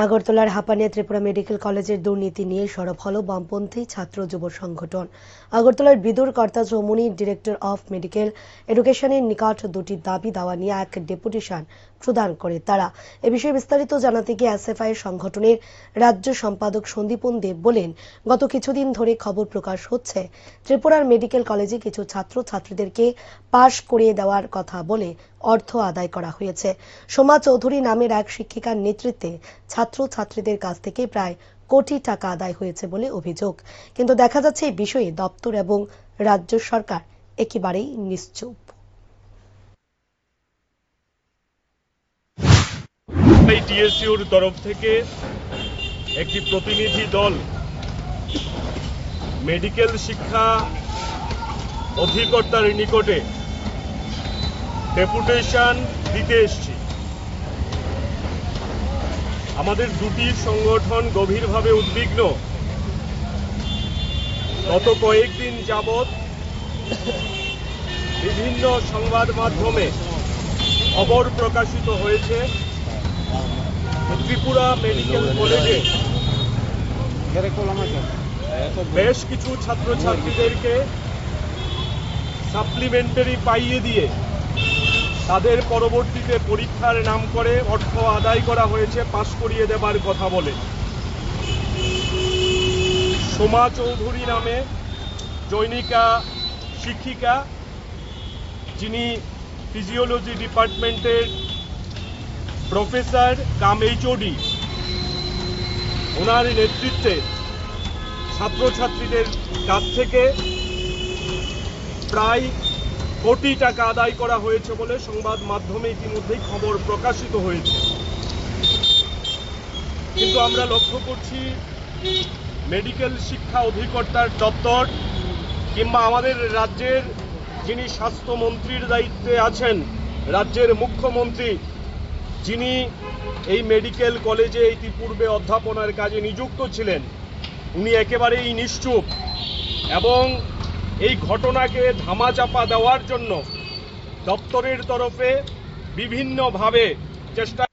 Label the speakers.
Speaker 1: আগরতলার হাপানিয়া ত্রিপুরা মেডিকেল কলেজের দুর্নীতি নিয়ে সরব হল বামপন্থী ছাত্র যুব সংগঠন। আগরতলার বিদুর কর্তা চৌমনি ডিরেক্টর অফ মেডিকেল এডুকেশনের নিকট দুটি দাবি দেওয়া নিয়ে এক ডেপুটেশন প্রদান করে। তারা এ বিষয়ে বিস্তারিত জানাতে গিয়ে এসএফআই সংগঠনের রাজ্য সম্পাদক সন্দীপন দেব বলেন, গত কিছুদিন ধরে খবর প্রকাশ হচ্ছে, ত্রিপুরার মেডিকেল কলেজে কিছু ছাত্র ছাত্রীদেরকে পাশ করিয়ে দেওয়ার কথা বলে অর্থ আদায় করা হয়েছে। সোমা চৌধুরী নামের এক শিক্ষিকার নেতৃত্বে ছাত্র ছাত্রীদের কাছ থেকে প্রায় কোটি টাকা আদায় হয়েছে বলে অভিযোগ। কিন্তু দেখা যাচ্ছে এই বিষয়ে দপ্তর এবং রাজ্য সরকার একেবারেই নিশ্চুপ।
Speaker 2: এই টিএসইউর তরফ থেকে একটি প্রতিনিধি দল মেডিকেল শিক্ষা অধিকর্তার নিকটে ডেপুটেশন দিতে এসছি। আমাদের দুটি সংগঠন গভীরভাবে উদ্বিগ্ন। গত কয়েকদিন যাবৎ বিভিন্ন সংবাদ মাধ্যমে খবর প্রকাশিত হয়েছে। ত্রিপুরা মেডিকেল কলেজে বেশ কিছু ছাত্রছাত্রীদেরকে সাপ্লিমেন্টারি পাইয়ে দিয়ে তাদের পরবর্তীতে পরীক্ষার নাম করে অর্থ আদায় করা হয়েছে, পাশ করিয়ে দেবার কথা বলে। সোমা চৌধুরী নামে জৈনিকা শিক্ষিকা, যিনি ফিজিওলজি ডিপার্টমেন্টের প্রফেসর কাম এইচওডি ওনার নেতৃত্বে ছাত্রছাত্রীদের কাছ থেকে প্রায় কোটি টাকা আদায় করা হয়েছে বলে সংবাদ মাধ্যমে ইতিমধ্যেই খবর প্রকাশিত হয়েছে। কিন্তু আমরা লক্ষ্য করছি, মেডিকেল শিক্ষা অধিকর্তার দপ্তর কিংবা আমাদের রাজ্যের যিনি স্বাস্থ্যমন্ত্রীর দায়িত্বে আছেন, রাজ্যের মুখ্যমন্ত্রী যিনি এই মেডিকেল কলেজে ইতিপূর্বে অধ্যাপনার কাজে নিযুক্ত ছিলেন, উনি একেবারেই নিশ্চুপ এবং এই ঘটনাকে ধামাচাপা দেওয়ার জন্য দপ্তরের তরফে বিভিন্নভাবে চেষ্টা